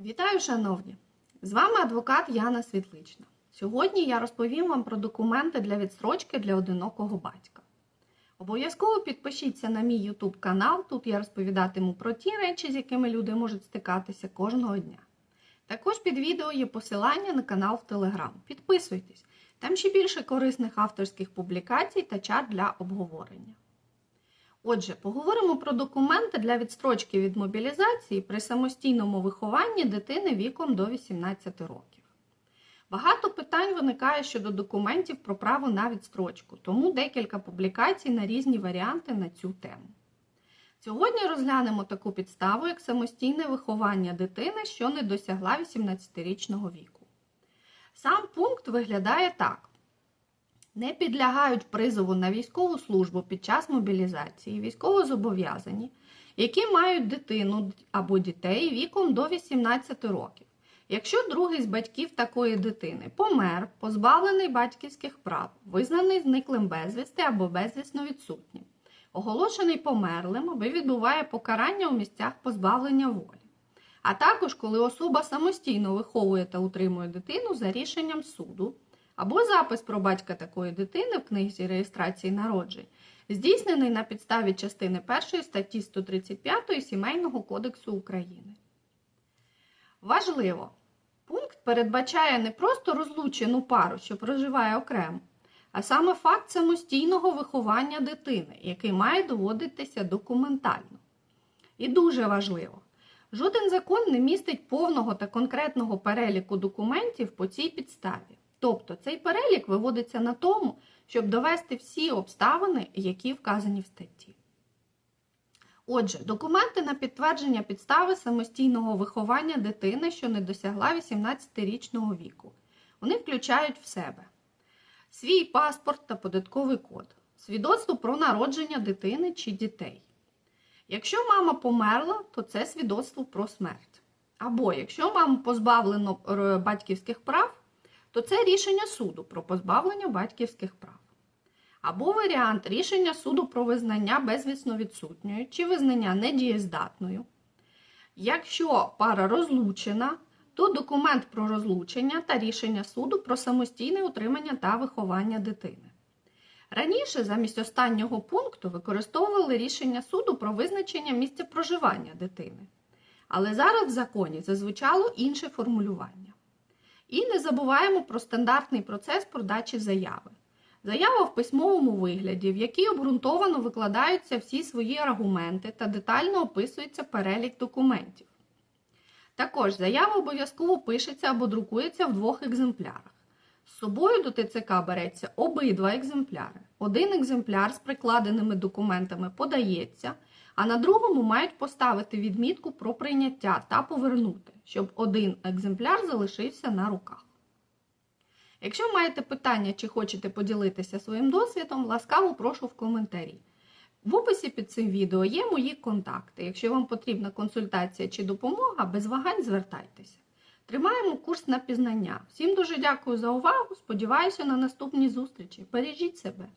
Вітаю, шановні! З вами адвокат Яна Світлична. Сьогодні я розповім вам про документи для відстрочки для одинокого батька. Обов'язково підпишіться на мій YouTube канал. Тут я розповідатиму про ті речі, з якими люди можуть стикатися кожного дня. Також під відео є посилання на канал в Telegram. Підписуйтесь, там ще більше корисних авторських публікацій та чат для обговорення. Отже, поговоримо про документи для відстрочки від мобілізації при самостійному вихованні дитини віком до 18 років. Багато питань виникає щодо документів про право на відстрочку, тому декілька публікацій на різні варіанти на цю тему. Сьогодні розглянемо таку підставу, як самостійне виховання дитини, що не досягла 18-річного віку. Сам пункт виглядає так не підлягають призову на військову службу під час мобілізації військовозобов'язані, які мають дитину або дітей віком до 18 років. Якщо другий з батьків такої дитини помер, позбавлений батьківських прав, визнаний зниклим безвісти або безвісно відсутнім, оголошений померлим або відбуває покарання у місцях позбавлення волі. А також коли особа самостійно виховує та утримує дитину за рішенням суду, або запис про батька такої дитини в книзі реєстрації народжень, здійснений на підставі частини 1 статті 135 Сімейного кодексу України. Важливо, пункт передбачає не просто розлучену пару, що проживає окремо, а саме факт самостійного виховання дитини, який має доводитися документально. І дуже важливо, жоден закон не містить повного та конкретного переліку документів по цій підставі. Тобто цей перелік виводиться на тому, щоб довести всі обставини, які вказані в статті. Отже, документи на підтвердження підстави самостійного виховання дитини, що не досягла 18-річного віку. Вони включають в себе свій паспорт та податковий код, свідоцтво про народження дитини чи дітей. Якщо мама померла, то це свідоцтво про смерть. Або якщо маму позбавлено е, батьківських прав, то це рішення суду про позбавлення батьківських прав. Або варіант рішення суду про визнання безвісно відсутньою чи визнання недієздатною. Якщо пара розлучена, то документ про розлучення та рішення суду про самостійне утримання та виховання дитини. Раніше замість останнього пункту використовували рішення суду про визначення місця проживання дитини. Але зараз в законі зазвучало інше формулювання. І не забуваємо про стандартний процес продачі заяви. Заява в письмовому вигляді, в якій обґрунтовано викладаються всі свої аргументи та детально описується перелік документів. Також заява обов'язково пишеться або друкується в двох екземплярах. З собою до ТЦК береться обидва екземпляри. Один екземпляр з прикладеними документами подається, а на другому мають поставити відмітку про прийняття та повернути, щоб один екземпляр залишився на руках. Якщо маєте питання чи хочете поділитися своїм досвідом, ласкаво прошу в коментарі. В описі під цим відео є мої контакти. Якщо вам потрібна консультація чи допомога, без вагань звертайтеся. Тримаємо курс на пізнання. Всім дуже дякую за увагу. Сподіваюся на наступні зустрічі. Бережіть себе!